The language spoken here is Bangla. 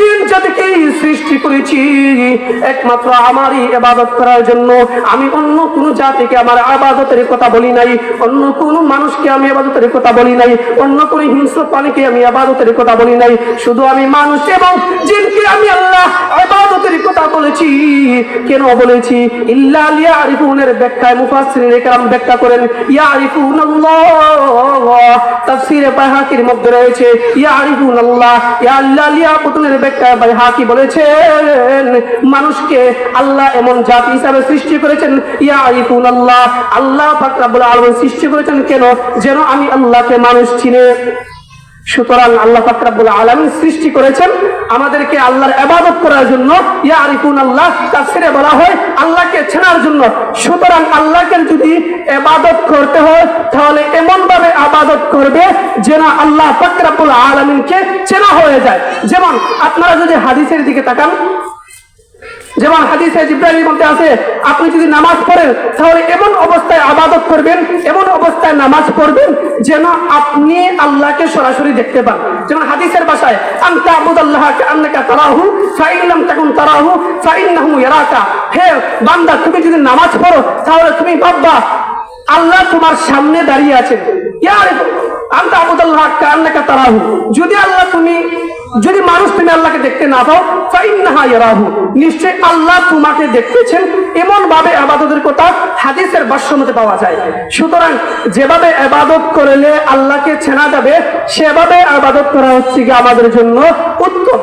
জিন জাতিকে সৃষ্টি করেছি। একমাত্র আমারই ইবাদত করার জন্য আমি অন্য কোন জাতিকে আমার আবাদতের কথা বলি নাই, অন্য কোন মানুষকে আমি আবাদতের কথা বলি নাই, অন্য কোন হিংস্র প্রাণীকে আমি আবাদতের কথা বলি নাই। শুধু আমি মানুষ এবং জিনকে আমি আল্লাহ আবাদতের কথা বলেছি। কেন বলেছি? ইল্লা লিয়ারিফুনের ব্যাখ্যায় মুফাসসিরিন একরাম ব্যাখ্যা করেন ইয়ারিফুন আল্লাহ তাফসীরে বাইহাকির মধ্যে রয়েছে ইয়ারিফুন আল্লাহ ইয়া আল্লাহ লিয়াকুতুনের ব্যাখ্যা বাইহাকি বলেছেন, মানুষকে আল্লাহ এমন জাতি হিসাবে সৃষ্টি করেছেন ইয়ারিফুন আল্লাহ আল্লাহ পাক রাব্বুল আলামিন সৃষ্টি করেছেন কেন? যেন আমি আল্লাহকে মানুষ চিনে। সুতরাং আল্লাহ ফাকরাবুল আলমী সৃষ্টি করেছেন আমাদেরকে আল্লাহর আবাদত করার জন্য। ইয়া আরিফুন আল্লাহ ছেড়ে বলা হয় আল্লাহকে ছেড়ার জন্য। সুতরাং আল্লাহকে যদি আবাদত করতে হয়, তাহলে এমনভাবে আবাদত করবে যেন আল্লাহ ফাকরাবুল আলমিনকে চেনা হয়ে যায়। যেমন আপনারা যদি হাদিসের দিকে তাকান যেমন হাদিসে জিব্রাইলের মধ্যে আছে, আপনি যদি নামাজ পড়েন, তাহলে এমন অবস্থায় আবাদত করবেন, এমন অবস্থায় নামাজ পড়বেন যেন আপনি আল্লাহকে সরাসরি দেখতে পান। যেমন হাদিসের ভাষায়, আনতা আবুদাল্লাহ আন্নাকা তারাহু, ফাইন লাম তাকুন তারাহু, ফাইন্নাহু ইয়ারাকা। হে বান্দা, তুমি যদি নামাজ পড়ো, তাহলে তুমি ভাববা, আল্লাহ তোমার সামনে দাঁড়িয়ে আছেন। আনতা আবুদাল্লাহ আন্নাকা তারাহু। যদি আল্লাহ তুমি, যদি মানুষ তুমি আল্লাহকে দেখতে না পাও, ফাইন্নাহা ইয়ারাহু। নিশ্চয় আল্লাহ তোমাকে দেখতেছেন এমন ভাবে আবাদতের কথা হাদিসের ভাষ্য মতে পাওয়া যায়। সুতরাং যেভাবে আবাদত করলে আল্লাহকে চেনা যাবে, সেভাবে আবাদত করা হচ্ছে কি আমাদের জন্য উত্তম।